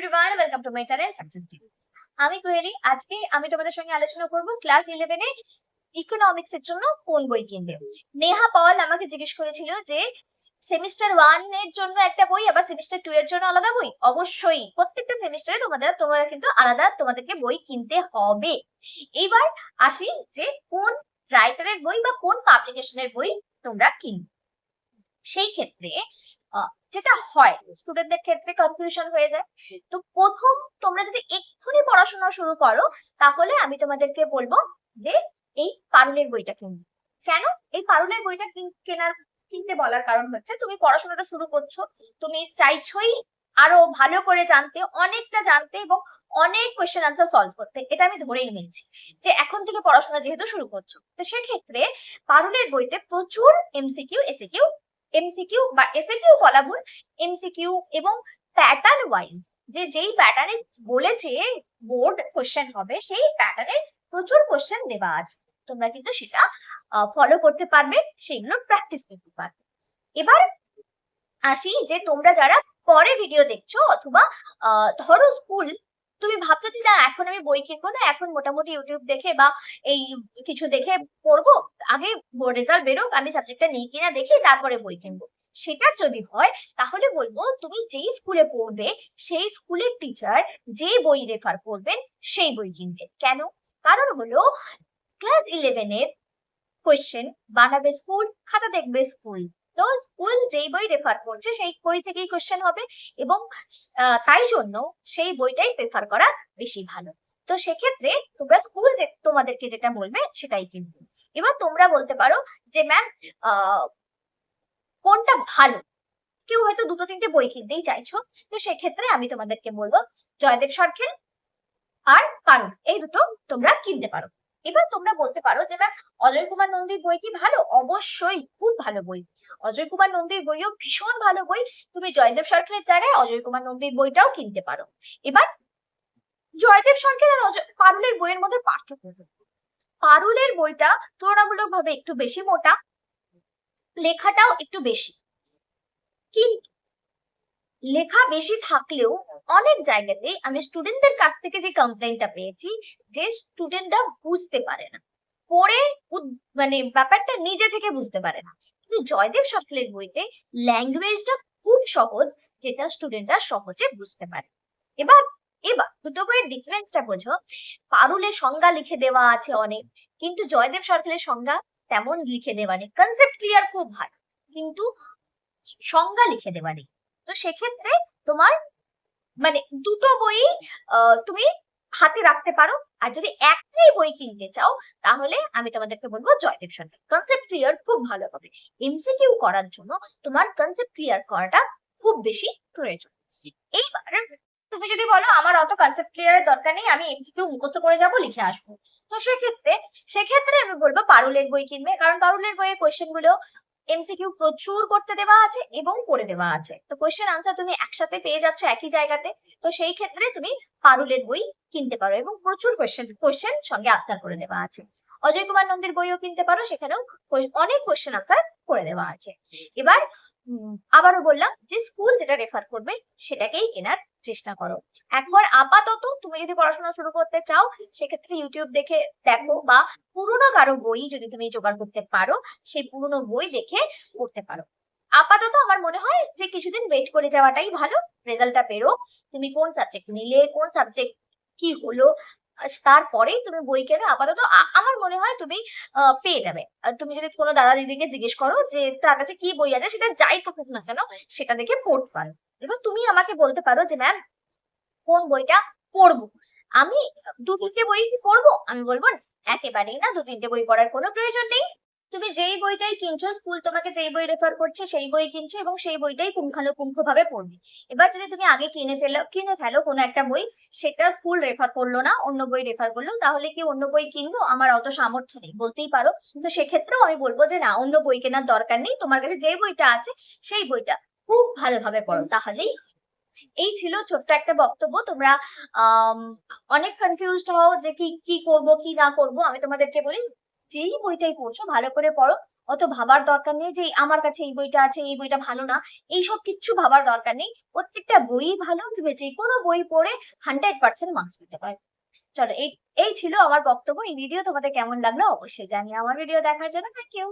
Everyone welcome to my channel success tips আমি কোহেলি আজকে আমি তোমাদের সঙ্গে আলোচনা করব ক্লাস ইলেভেনে ইকোনমিক্স এর জন্য কোন বই কিনবে। নেহা পল আমাকে জিজ্ঞেস করেছিল যে সেমিস্টার এর জন্য একটা বই, আবার সেমিস্টার এর জন্য আলাদা বই? অবশ্যই, প্রত্যেকটা সেমিস্টারে তোমাদের তোমাদের কিন্তু আলাদা তোমাদেরকে বই কিনতে হবে। এইবার আসি যে, কোন রাইটারের বই বা কোন পাবলিকেশনের বই তোমরা কিনবে। সেই ক্ষেত্রে যেটা হয় স্টুডেন্টদের ক্ষেত্রে কনফিউশন হয়ে যায়। তো প্রথম তোমরা যদি এক্ষুনি পড়াশোনা শুরু করো তাহলে আমি তোমাদেরকে বলব যে এই পারুলের বইটা কিনবে কেন? এই পারুলের বইটা কিন- কেনার কিনতে বলার কারণ হচ্ছে তুমি পড়াশোনাটা শুরু করছ তুমি চাইছোই আরও ভালো করে জানতে অনেকটা জানতে এবং অনেক কোয়েশ্চেন আনসার সলভ করতে। এটা আমি ধরেই নিচ্ছি যে এখন থেকে পড়াশোনা যেহেতু শুরু করছ। তো সেক্ষেত্রে পারুলের বইতে প্রচুর এমসিকিউ এসিকিউ এমসিকিউ বা এসিকিউ বলা ভুল এমসিকিউ এবং প্যাটার্ন ওয়াইজ যে যেই প্যাটার্নে বলেছে বোর্ড কোশ্চেন হবে, সেই প্যাটার্নে প্রচুর কোশ্চেন দেওয়া আছে। তোমরা কিন্তু সেটা ফলো করতে পারবে, সেগুলো প্র্যাকটিস করতে পারবে। এবার আসি যে তোমরা যারা পরে ভিডিও দেখছ অথবা ধরো স্কুল তুমি ভাবছ যে না, এখন আমি বই কিনবো না, এখন মোটামুটি ইউটিউব দেখে বা এই কিছু দেখে পড়ব, আগে রেজাল্ট বেরোক, আমি সাবজেক্টটা নিই কিনা দেখি তারপরে বই কিনবো। সেটা যদি হয়, তাহলে বলব তুমি যেই স্কুলে পড়বে, সেই স্কুলের টিচার যে বই রেফার করবেন, সেই বই কিনবে। কেন? কারণ হলো ক্লাস ইলেভেনের কোয়েশ্চেন বানাবে স্কুল খাতা দেখবে স্কুল তো স্কুল যেই বই রেফার করছে, সেই বই থেকেই কোয়েশ্চেন হবে এবং তাই জন্য সেই বইটাই প্রেফার করা বেশি ভালো। তো সেক্ষেত্রে তোমরা স্কুল যে, তোমাদেরকে যেটা বলবে সেটাই কিনবে এবার তোমরা বলতে পারো যে ম্যাম কোনটা ভালো? কেউ হয়তো দুটো, তিনটে বই কিনতেই চাইছো, তো সেক্ষেত্রে আমি তোমাদেরকে বলব জয়দেব সরখেল আর পারুল। এই দুটো তোমরা কিনতে পারো। এবার তোমরা বলতে পারো যে ম্যাম অজয় কুমার নন্দীর বই কি ভালো? অবশ্যই, খুব ভালো বই। অজয় কুমার নন্দীর বইও ভীষণ ভালো বই। তুমি জয়দেব সরকারের জায়গায় অজয় কুমার নন্দীর বইটাও কিনতে পারো। এবার জয়দেব সরকার আর অজয়, পারুলের বইয়ের মধ্যে পার্থক্য? পারুলের বইটা তুলনামূলক ভাবে একটু বেশি মোটা, লেখাটাও একটু বেশি। কিন্তু লেখা বেশি থাকলেও অনেক জায়গাতে আমি স্টুডেন্টদের কাছ থেকে যে কমপ্লেনটা পেয়েছি, যে স্টুডেন্টরা বুঝতে পারে না। পড়ে মানে ব্যাপারটা নিজে থেকে বুঝতে পারে না। কিন্তু জয়দেব সরকারের বইতে ল্যাঙ্গুয়েজটা খুব সহজ, যেটা স্টুডেন্টরা সহজে বুঝতে পারে। এবার এবার দুটো বইয়ের ডিফারেন্সটা বোঝো। পারুলের সংজ্ঞা লিখে দেওয়া আছে অনেক, কিন্তু জয়দেব সরকারের সংজ্ঞা তেমন লিখে দেওয়া নেই। কনসেপ্ট ক্লিয়ার খুব ভালো, কিন্তু সংজ্ঞা লিখে দেওয়া নেই। তো সেক্ষেত্রে তোমার মানে দুটো বই তুমি হাতে রাখতে পারো। আর যদি একটাই বই কিনতে চাও, তাহলে আমি তোমাদেরকে বলব জয়দেব সরকার কনসেপ্ট ক্লিয়ার খুব ভালো হবে। এমসিকিউ করার জন্য তোমার কনসেপ্ট ক্লিয়ার করাটা খুব বেশি প্রয়োজন। এইবার তুমি যদি বলো, আমার অত কনসেপ্ট ক্লিয়ারের দরকার নেই, আমি এমসিকিউ মুখস্থ করে যাব, লিখে আসব। তো সেক্ষেত্রে সেক্ষেত্রে আমি বলব পারুলের বই কিনবে। কারণ পারুলের বইয়ের কোয়েশ্চেনগুলো এমসিকিউ প্রচুর করতে দেওয়া আছে এবং করে দেওয়া আছে। তো কোয়েশ্চেন আনসার তুমি একসাথে পেয়ে যাচ্ছ একই জায়গাতে। তো সেই ক্ষেত্রে তুমি পারুলের বই কিনতে পারো এবং প্রচুর কোয়েশ্চেন কোয়েশ্চেন সঙ্গে আনসার করে দেওয়া আছে। অজয় কুমার নন্দীর বইও কিনতে পারো, সেখানেও অনেক কোয়েশ্চেন আনসার করে দেওয়া আছে। এবার আবারও বললাম, যে স্কুল যেটা রেফার করবে, সেটাকেই কেনার চেষ্টা করো। একবার আপাতত তুমি যদি পড়াশোনা শুরু করতে চাও, সেক্ষেত্রে ইউটিউব দেখে দেখো বা পুরোনো কারও বই যদি তুমি জোগাড় করতে পারো, সেই পুরোনো বই দেখে পড়তে পারো। আপাতত আমার মনে হয় যে কিছুদিন ওয়েট করে যাওয়াটাই ভালো রেজাল্টটা বেরো তুমি কোন সাবজেক্ট নিলে, কোন সাবজেক্ট কি হলো তারপরেই তুমি বই কেনো। আপাতত আমার মনে হয় তুমি পেয়ে যাবে। তুমি যদি কোনো দাদা দিদিকে জিজ্ঞেস করো যে তার কাছে কি বই আছে, সেটা যাই থাকুক না কেন, সেটা দেখে পড়তে পারো। এবার তুমি আমাকে বলতে পারো যে ম্যাম কোন বইটা পড়ব? আমি দু তিনটে বই পড়ব? আমি বলব একেবারেই না, দু তিনটে বই পড়ার কোনো প্রয়োজন নেই। তুমি যেই বইটাই কিনছো, স্কুল তোমাকে যেই বই রেফার করছে, সেই বই কিনছো এবং সেই বইটাই পুঙ্খানুপুঙ্খ ভাবে পড়বে। এবার যদি তুমি আগে কিনে ফেলো কিনে ফেলো কোনো একটা বই, সেটা স্কুল রেফার করল না, অন্য বই রেফার করল, তাহলে কি অন্য বই কিনবো? আমার অত সামর্থ্য নেই, বলতেই পারো। কিন্তু সেক্ষেত্রেও আমি বলব যে, না, অন্য বই কেনার দরকার নেই। তোমার কাছে যে বইটা আছে, সেই বইটা খুব ভালোভাবে পড়ো। তাহলেই। এই ছিল ছোট্ট একটা বক্তব্য। তোমরা অনেক কনফিউজড হও যে কি কি করব, কি না করব। আমি তোমাদেরকে বলি, যেই বইটাই পড়ছো, ভালো করে পড়ো। অত ভাবার দরকার নেই যে, আমার কাছে এই বইটা আছে, এই বইটা ভালো না। এইসব কিচ্ছু ভাবার দরকার নেই। প্রত্যেকটা বই ভালো, তুমি যে কোনো বই পড়ে হান্ড্রেড পার্সেন্ট মার্কস পেতে পারো। চলো, এই এই ছিল আমার বক্তব্য। এই ভিডিও তোমাদের কেমন লাগল অবশ্যই জানিও। আমার ভিডিও দেখার জন্য থ্যাংক ইউ